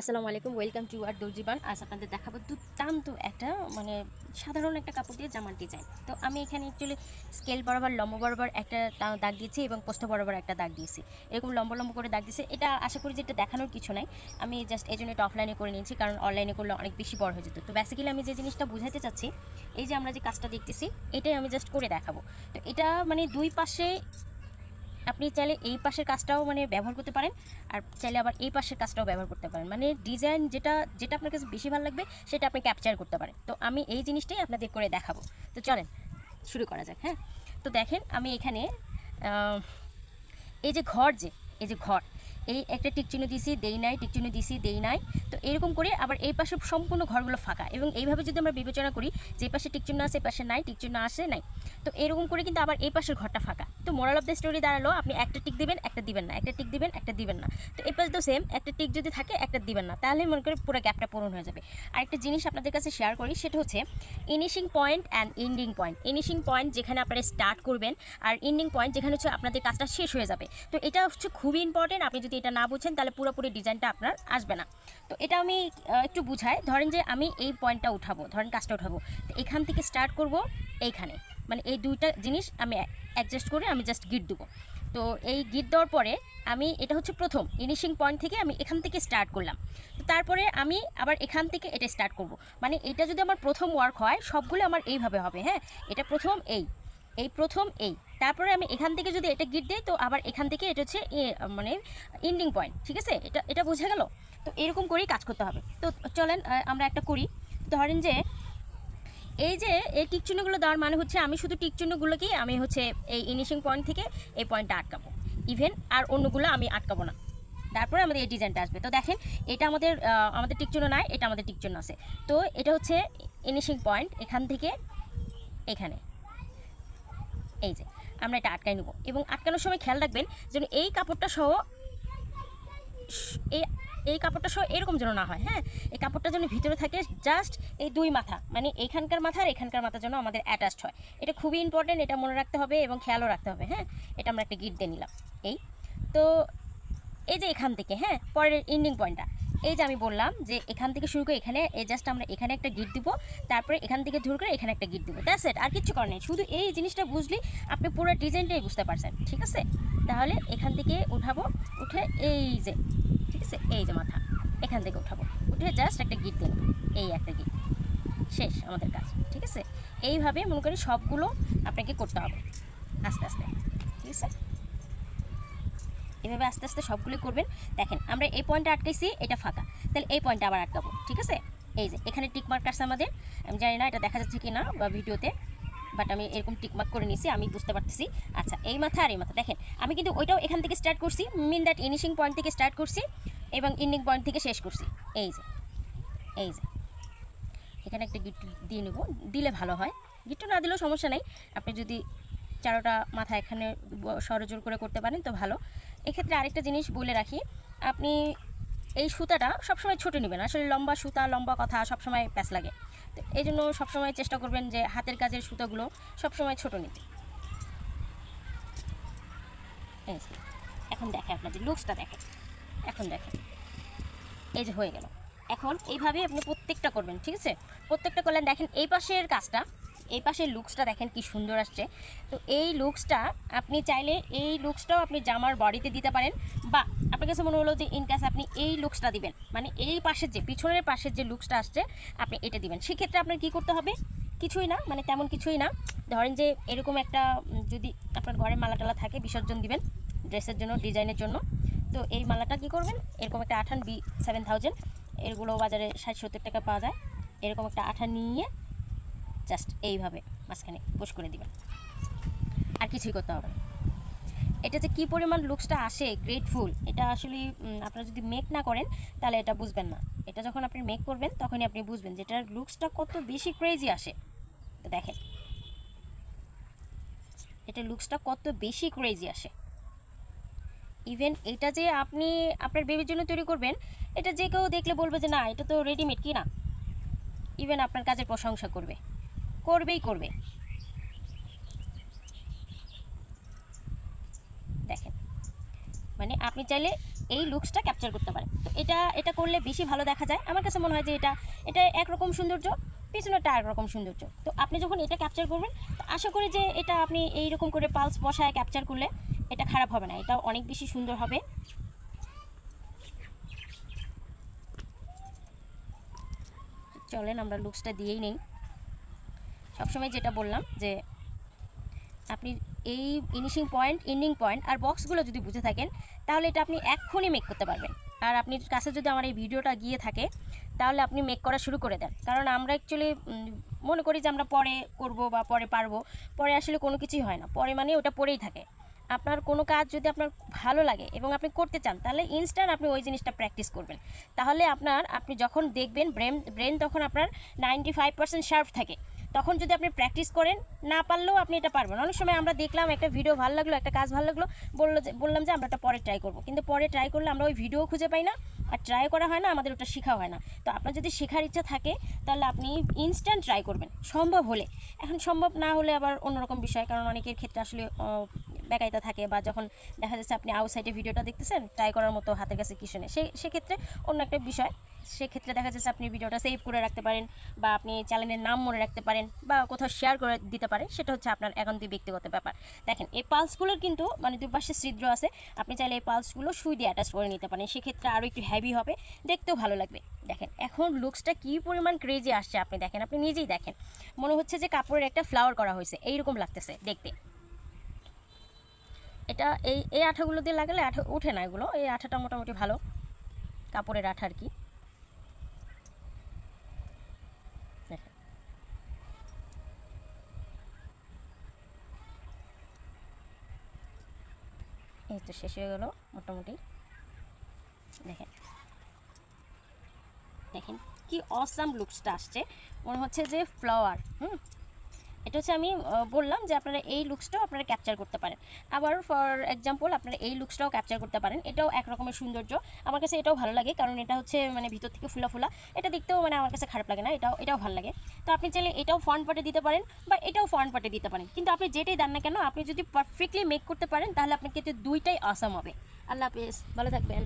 আসসালামু আলাইকুম welcome to আর দর্জিবান আজ আপনাদের দেখাবো দুর্দান্ত একটা মানে সাধারণ একটা কাপড় দিয়ে জামার ডিজাইন তো আমি এখানে অ্যাকচুয়ালি স্কেল বরাবর, লম্ব বরাবর একটা দাগ দিয়েছি এবং পোস্ত বরাবর একটা দাগ দিয়েছি। এরকম লম্ব লম্ব করে দাগ দিয়েছি। এটা আশা করি যে এটা দেখানোর কিছু নাই। আমি জাস্ট এই জন্য এটা অফলাইনে করে নিয়েছি, কারণ অনলাইনে করলে অনেক বেশি বড় হয়ে যেত। তো বেসিক্যালি আমি যে জিনিসটা বুঝাতে চাচ্ছি, এই যে আমরা যে কাজটা দেখতেছি, এটাই আমি জাস্ট করে দেখাবো। তো এটা মানে দুই পাশে আপনি চাইলে এই পাশের কাজটাও মানে ব্যবহার করতে পারেন, আর চাইলে আবার এই পাশের কাজটাও ব্যবহার করতে পারেন। মানে ডিজাইন যেটা যেটা আপনার কাছে বেশি ভালো লাগবে, সেটা আপনি ক্যাপচার করতে পারেন। তো আমি এই জিনিসটাই আপনাদের করে দেখাবো। তো চলেন, শুরু করা যাক হ্যাঁ? তো দেখেন আমি এখানে এই যে ঘর যে, এই যে ঘর, এই একটা টিকচিহ্ন দিছি দেই নাই টিকচিহ্ন দিছি দেই নাই। তো এরকম করে আবার এই পাশে সম্পূর্ণ ঘরগুলো ফাঁকা। এবং এইভাবে যদি আমরা বিবেচনা করি, যে পাশে টিকচিহ্ন এই পাশে নাই টিকচিহ্ন আসে, নাই। তো এরকম করে কিন্তু আবার এই পাশের ঘরটা ফাঁকা। তো মোরাল অফ দ্য স্টোরি দাঁড়াল, আপনি একটা টিক দিবেন, একটা দিবেন না, একটা টিক দিবেন, একটা দিবেন না। তো এই পাশে তো সেম একটা টিক যদি থাকে, একটা দিবেন না। তাহলে মনে করি পুরো গ্যাপটা পূরণ হয়ে যাবে। আর একটা জিনিস আপনাদের কাছে শেয়ার করি, সেটা হচ্ছে ইনিশিং point and ending point ইনিশিং point যেখানে আপনারা স্টার্ট করবেন আর এন্ডিং পয়েন্ট যেখানে হচ্ছে আপনাদের কাজটা শেষ হয়ে যাবে। তো এটা হচ্ছে খুবই ইম্পর্টেন্ট আপনি যদি এটা না বুঝেন, তাহলে পুরোপুরি ডিজাইনটা আপনার আসবে না। তো এটা আমি একটু বুঝাই। ধরেন যে আমি এই পয়েন্টটা উঠাবো, ধরেন কাজটা উঠাবো। তো এখান থেকে স্টার্ট করব, এইখানে। মানে এই দুইটা জিনিস আমি অ্যাডজাস্ট করে আমি জাস্ট গিট দেবো। তো এই গিট দেওয়ার পরে আমি, এটা হচ্ছে প্রথম ইনিশিং পয়েন্ট থেকে আমি এখান থেকে স্টার্ট করলাম। তো তারপরে আমি আবার এখান থেকে এটা স্টার্ট করব। মানে এটা যদি আমার প্রথম ওয়ার্ক হয়, সবগুলো আমার এইভাবে হবে হ্যাঁ? এটা প্রথম এই এই প্রথম এই। তারপরে আমি এখান থেকে যদি এটা গিট দিই, তো আবার এখান থেকে এটা হচ্ছে মানে ইন্ডিং পয়েন্ট ঠিক আছে? এটা এটা বোঝা গেল? তো এরকম করেই কাজ করতে হবে। তো চলেন আমরা একটা করি। ধরেন যে এই যে, এই টিক চিহ্নগুলো দেওয়ার মানে হচ্ছে আমি শুধু টিক চিহ্নগুলোকেই আমি হচ্ছে এই ইনিশিং পয়েন্ট থেকে এই পয়েন্টটা আটকাবো। ইভেন আর অন্যগুলো আমি আটকাবো না। তারপরে আমাদের এই ডিজাইনটা আসবে। তো দেখেন, এটা আমাদের আমাদের টিক চিহ্ন নাই, এটা আমাদের টিক আছে। তো এটা হচ্ছে ইনিশিং পয়েন্ট এখান থেকে এখানে। এই যে, আমরা এটা আটকাই নেব। এবং আটকানোর সময় খেয়াল রাখবেন যেন এই কাপড়টা সহ এই এই কাপড়টা সহ এরকম যেন না হয় হ্যাঁ? এই কাপড়টা যেন ভিতরে থাকে জাস্ট এই দুই মাথা মানে এখানকার মাথা আর এখানকার মাথা যেন আমাদের অ্যাটাচড হয়। এটা খুবই ইম্পর্টেন্ট এটা মনে রাখতে হবে এবং খেয়ালও রাখতে হবে হ্যাঁ? এটা আমরা একটা গিট দিয়ে নিলাম। এই, তো এই যে এখান থেকে হ্যাঁ? পরের ইন্ডিং পয়েন্টটা এই যে আমি বললাম যে এখান থেকে শুরু করে এখানে, এই জাস্ট আমরা এখানে একটা গিট দিব, তারপরে এখান থেকে ধরে করে এখানে একটা গিট দিব। দ্যাটস ইট আর কিছু করার নেই। শুধু এই জিনিসটা বুঝলেই আপনি পুরো ডিজাইনটাই বুঝতে পারছেন, ঠিক আছে? তাহলে এখান থেকে উঠাবো, উঠে এই যে ঠিক আছে এই যে মাথা, এখান থেকে উঠাবো। উঠে জাস্ট একটা গিট দিয়ে নেব। এই একটা গিট শেষ আমাদের কাজ, ঠিক আছে? এইভাবে মনে করি সবগুলো আপনাকে করতে হবে। আস্তে আস্তে, ঠিক আছে? এভাবে আস্তে আস্তে সবগুলো করবেন। দেখেন, আমরা এই পয়েন্টটা আটকাইছি, এটা ফাঁকা। তাহলে এই পয়েন্টটা আবার আটকাবো, ঠিক আছে? এই যে, এখানে টিক মার্ক আসছে আমাদের। আমি জানি না, এটা দেখা যাচ্ছে কি না বা ভিডিওতে বাট আমি এরকম টিক মার্ক করে নিয়েছি, আমি বুঝতে পারতেছি। আচ্ছা এই মাথা আর এই মাথা। দেখেন, আমি কিন্তু ওইটাও এখান থেকে স্টার্ট করছি মিন দ্যাট ইনিশিং পয়েন্ট থেকে স্টার্ট করছি এবং এন্ডিং পয়েন্ট থেকে শেষ করছি। এই যে এই যে। এখানে একটা গিট দিয়ে নেব, দিলে ভালো হয়। গিট্টু না দিলেও সমস্যা নেই। আপনি যদি চারোটা মাথা এখানে সরজোর করে করতে পারেন তো ভালো। এক্ষেত্রে আরেকটা জিনিস বলে রাখি, আপনি এই সুতাটা সবসময় ছোটো নেবেন। আসলে লম্বা সুতা, লম্বা কথা সবসময় প্যাচ লাগে। এই জন্য সবসময় চেষ্টা করবেন যে হাতের কাজের সুতোগুলো সবসময় ছোটো নিতে। এখন দেখে আপনাদের লুকসটা দেখে এখন দেখেন। এই যে হয়ে গেল। এখন এইভাবে আপনি প্রত্যেকটা করবেন, ঠিক আছে? প্রত্যেকটা করলেন, দেখেন এই পাশের কাজটা এই পাশের লুকসটা দেখেন কি সুন্দর আসছে। তো এই লুকসটা আপনি চাইলে এই লুকসটাও আপনি জামার বডিতে দিতে পারেন বা আপনার কাছে মনে হলো যে ইন কেস আপনি এই লুকসটা দিবেন মানে এই পাশের যে, পিছনের পাশের যে লুকসটা আসছে, আপনি এটা দিবেন। সেক্ষেত্রে আপনার কি করতে হবে? কিছুই না মানে তেমন কিছুই না। ধরেন যে এরকম একটা যদি আপনার ঘরে মালা টালা থাকে, বিসর্জন দিবেন ড্রেসের জন্য ডিজাইনের জন্য। তো এই মালাটা কি করবেন? এরকম একটা আঠান বি সেভেন থাউজেন্ড এগুলো বাজারে ষাট সত্তর টাকা পাওয়া যায়। এরকম একটা আঠা নিয়ে জাস্ট এইভাবে মাঝখানে পোষ করে দিবেন। আর কিছুই করতে হবে এটা যে কী পরিমাণ লুকসটা আসে গ্রেটফুল এটা আসলে আপনারা যদি মেক না করেন, তাহলে এটা বুঝবেন না। এটা যখন আপনি মেক করবেন, তখনই আপনি বুঝবেন যে এটার লুকসটা কত বেশি ক্রেজি আসে। তো দেখেন। এটা লুকসটা কত বেশি ক্রেজি আসে। ইভেন এটা যে আপনি আপনার বেবির জন্য তৈরি করবেন, এটা যে কেউ দেখলে বলবে যে, না, এটা তো রেডিমেড কি না ইভেন আপনার কাজের প্রশংসা করবে। করবেই করবে। দেখেন মানে আপনি চাইলে এই লুকসটা ক্যাপচার করতে পারেন। তো এটা এটা করলে বেশি ভালো দেখা যায়। আমার কাছে মনে হয় যে এটা এটা একরকম সৌন্দর্য, পিছনেরটা একরকম সৌন্দর্য। তো আপনি যখন এটা ক্যাপচার করবেন, তো আশা করি যে এটা আপনি এইরকম করে পালস বসায় ক্যাপচার করলে এটা খারাপ হবে না। এটা অনেক বেশি সুন্দর হবে। চলেন, আমরা লুকসটা দিয়েই নেই। সবসময় যেটা বললাম যে আপনি এই ইনিশিং পয়েন্ট এন্ডিং পয়েন্ট আর বক্সগুলো যদি বুঝে থাকেন, তাহলে এটা আপনি এক্ষুনি মেক করতে পারবেন। আর আপনি কাছে যদি আমার এই ভিডিওটা গিয়ে থাকে, তাহলে আপনি মেক করা শুরু করে দেন। কারণ আমরা অ্যাকচুয়ালি মনে করি যে আমরা পরে করব বা পরে পারব, পরে আসলে কোনো কিছুই হয় না। পরে মানে ওটা পরেই থাকে। আপনার কোনো কাজ যদি আপনার ভালো লাগে এবং আপনি করতে চান, তাহলে ইনস্ট্যান্ট আপনি ওই জিনিসটা প্র্যাকটিস করবেন। তাহলে আপনার, আপনি যখন দেখবেন ব্রেন ব্রেন তখন আপনার নাইনটি ফাইভ পার্সেন্ট শার্প থাকে। তখন যদি আপনি প্র্যাকটিস করেন, না পারলেও আপনি এটা পারবেন। অনেক সময় আমরা দেখলাম একটা ভিডিও ভালো লাগল, একটা কাজ ভালো লাগল, বলল যে বললাম যে আমরা এটা পরে ট্রাই করব। কিন্তু পরে ট্রাই করলে আমরা ওই ভিডিও খুঁজে পাই না, আর ট্রাই করা হয় না, আমাদের ওটা শেখা হয় না। তো আপনার যদি শেখার ইচ্ছা থাকে, তাহলে আপনি ইনস্ট্যান্ট ট্রাই করবেন। সম্ভব হলে। এখন সম্ভব না হলে আবার অন্যরকম বিষয়, কারণ অনেকের ক্ষেত্রে আসলে আহ, বেকায়তা থাকে বা যখন দেখা যাচ্ছে আপনি আউটসাইডে ভিডিওটা দেখতেছেন ট্রাই করার মতো হাতের কাছে কিছু নেই। সেই সেক্ষেত্রে অন্য একটা বিষয় সেক্ষেত্রে দেখা যাচ্ছে আপনি ভিডিওটা সেভ করে রাখতে পারেন বা আপনি চ্যানেলের নাম মনে রাখতে পারেন বা কোথাও শেয়ার করে দিতে পারেন সেটা হচ্ছে আপনার একান্তই ব্যক্তিগত ব্যাপার। দেখেন এই পালসগুলোর কিন্তু মানে দুপাশে ছিদ্র আছে আপনি চাইলে এই পালসগুলো সুই দিয়ে অ্যাটাচ করে নিতে পারেন সেক্ষেত্রে আরও একটু হেভি হবে দেখতেও ভালো লাগবে। দেখেন এখন লুকসটা কী পরিমাণ ক্রেজি আসছে আপনি দেখেন আপনি নিজেই দেখেন। মনে হচ্ছে যে কাপড়ের একটা ফ্লাওয়ার করা হয়েছে এইরকম লাগতেছে দেখতে। এটা এই এই আঠাগুলো দিয়ে লাগালে আঠা ওঠে না এগুলো। এই আঠাটা মোটামুটি ভালো কাপড়ের আঠা আর কি। এই তো শেষ হয়ে গেল মোটামুটি। দেখেন। দেখেন কি অসাম লুকসটা আসছে। মনে হচ্ছে যে ফ্লাওয়ার হুম? এটা হচ্ছে আমি বললাম যে আপনারা এই লুকসটাও আপনারা ক্যাপচার করতে পারেন। আবার ফর এক্সাম্পল আপনারা এই লুকসটাও ক্যাপচার করতে পারেন। এটাও এক রকমের সৌন্দর্য। আমার কাছে এটাও ভালো লাগে কারণ এটা হচ্ছে মানে ভিতর থেকে ফুলা ফুলা। এটা দেখতেও মানে আমার কাছে খারাপ লাগে না, এটাও এটাও ভালো লাগে। তো আপনি চাইলে এটাও ফ্রন্ট পার্টে দিতে পারেন বা এটাও ফ্রন্ট পার্টে দিতে পারেন। কিন্তু আপনি যেটাই দেন না কেন, আপনি যদি পারফেক্টলি মেক করতে পারেন, তাহলে আপনার কিন্তু দুইটাই আসাম হবে। আল্লাহ হাফেজ, ভালো থাকবেন।